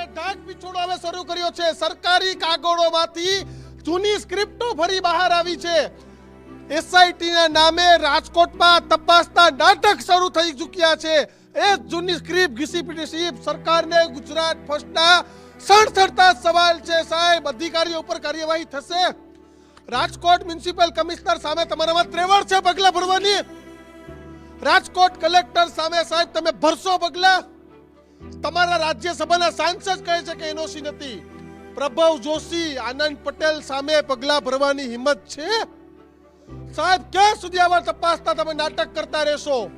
અને ડાક પીછોડો હવે શરૂ કર્યો છે. સરકારી કાગળોમાંથી જૂની સ્ક્રિપ્ટો ફરી બહાર આવી છે. એસઆઈટી ના નામે રાજકોટમાં તપાસના નાટક શરૂ થઈ ચૂક્યા છે. એ જૂની સ્ક્રિપ્ટ ઘીસીપીટી સરકારને ગુજરાત ફર્સ્ટના સડસડતા સવાલ છે સાહેબ. અધિકારીઓ ઉપર કાર્યવાહી થશે. રાજકોટ મ્યુનિસિપલ કમિશનર સામે તમારામાં ત્રેવડ છે પગલા ભરવાની. રાજકોટ કલેક્ટર સામે સાહેબ, તમે ભરશો પગલા. તમારા રાજ્યસભાના સાંસદ કહે છે કે એનઓસી નથી. પ્રભવ જોશી, આનંદ પટેલ સામે પગલા ભરવાની હિંમત છે? સાહેબ, ક્યાં સુધી આવા તપાસતા તમે નાટક કરતા રહેશો?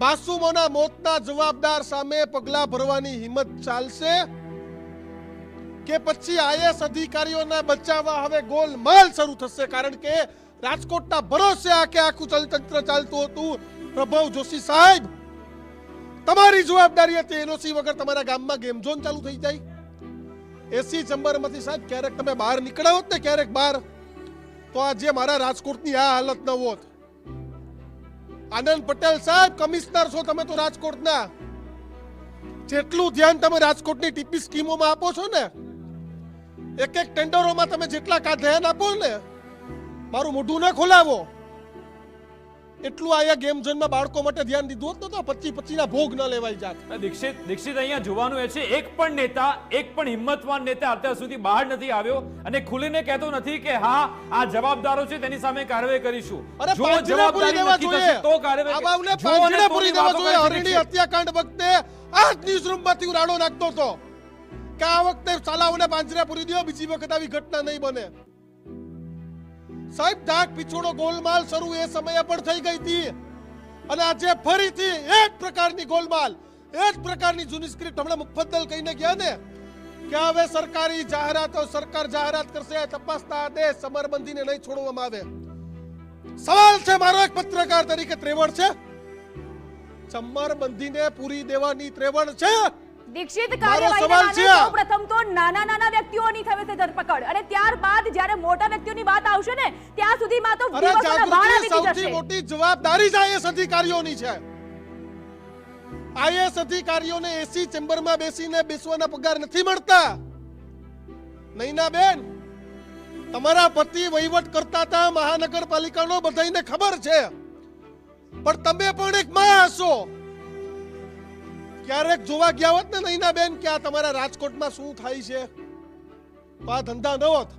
માસૂમોના મોતના જવાબદાર સામે પગલા ભરવાની હિંમત ચાલશે? કે પછી આઈએસ અધિકારીઓને બચાવવા હવે ગોલમાલ શરૂ થશે? કારણ કે રાજકોટના ભરોસે આખે આખું ચલતંત્ર ચાલતું હતું. પ્રભવ જોશી સાહેબ તમારી જવાબદારી હતી, એનઓસી વગર તમારા ગામમાં ગેમ ઝોન ચાલુ થઈ જાય. એસી ચેમ્બરમાંથી સાહેબ, ક્યારેક તમે બહાર નીકળ્યા હોત ને, ક્યારેક બહાર, તો આજે મારા રાજકોટની આ હાલત ન હોત. આનંદ પટેલ સાહેબ, કમિશનર છો તમે તો રાજકોટના. જેટલું ધ્યાન તમે રાજકોટની ટીપી સ્કીમોમાં આપો છો ને એક એક ટેન્ડરોમાં તમે જેટલા ધ્યાન આપો ને, મારું મોઢું ન ખોલાવો. એટલું આયા ગેમ ઝોનમાં બાળકો માટે ધ્યાન દીધું હોત તો પચી પચીના ભોગ ન લેવાય જાત. દીક્ષિત દીક્ષિત અહીંયા જોવાનું એ છે એક પણ નેતા એક પણ હિંમતવાન નેતા અત્યાર સુધી બહાર નથી આવ્યો અને ખુલીને કહેતો નથી કે હા આ જવાબદારો છે તેની સામે કાર્યવાહી કરીશું. અરે જો જવાબદારી દેવા થશે તો કાર્યવાહી પાંજરે પૂરી દેવા જોઈએ. હરણી. હત્યાકાંડ વખતે આ જ ન્યૂઝરૂમમાંથી હું રાડો નાખતો હતો. કે આ વખતે સાલાઓને પાંજરે પૂરી દો બીજી વખત આવી ઘટના નહીં બને. સાહેબ ડાક પીછોડો ગોલમાલ શરૂ એ સમયે પણ થઈ ગઈ હતી. અને આજે ફરીથી એ જ પ્રકારની ગોલમાલ એ જ પ્રકારની જૂની સ્ક્રિપ્ટ હમણાં મુફદ્દલ કહીને ગયા ને કે હવે સરકારી જાહેરાતો સરકાર જાહેરાત કરશે તપાસના આદેશ સમરબંધીને નહીં છોડવામાં આવે. સવાલ છે મારો એક પત્રકાર તરીકે ત્રેવડ છે. સમરબંધીને પૂરી દેવાની ત્રેવડ છે? દીક્ષિત મારો પ્રથમ તો નાના નાના વ્યક્તિઓની થવે છે ધરપકડ. અને ત્યારબાદ જ્યારે મોટા વ્યક્તિઓની વાત આવશે ને ત્યાં સુધીમાં તો અરે જાગૃતિ સૌથી મોટી જવાબદારી જ આઈએસ અધિકારીઓની છે. આઈએસ અધિકારીઓને એસી ચેમ્બરમાં બેસીને બેસવાના પગાર નથી મળતા. નૈના બેન તમારા પતિ વહીવટ કરતા હતા મહાનગરપાલિકાનો બધાને ખબર છે. પણ તમે પણ એક માં હશો. ક્યારેક જોવા ગયા હોત ને નૈના બેન કે આ તમારા રાજકોટમાં શું થાય છે? તો આ ધંધા ન હોત.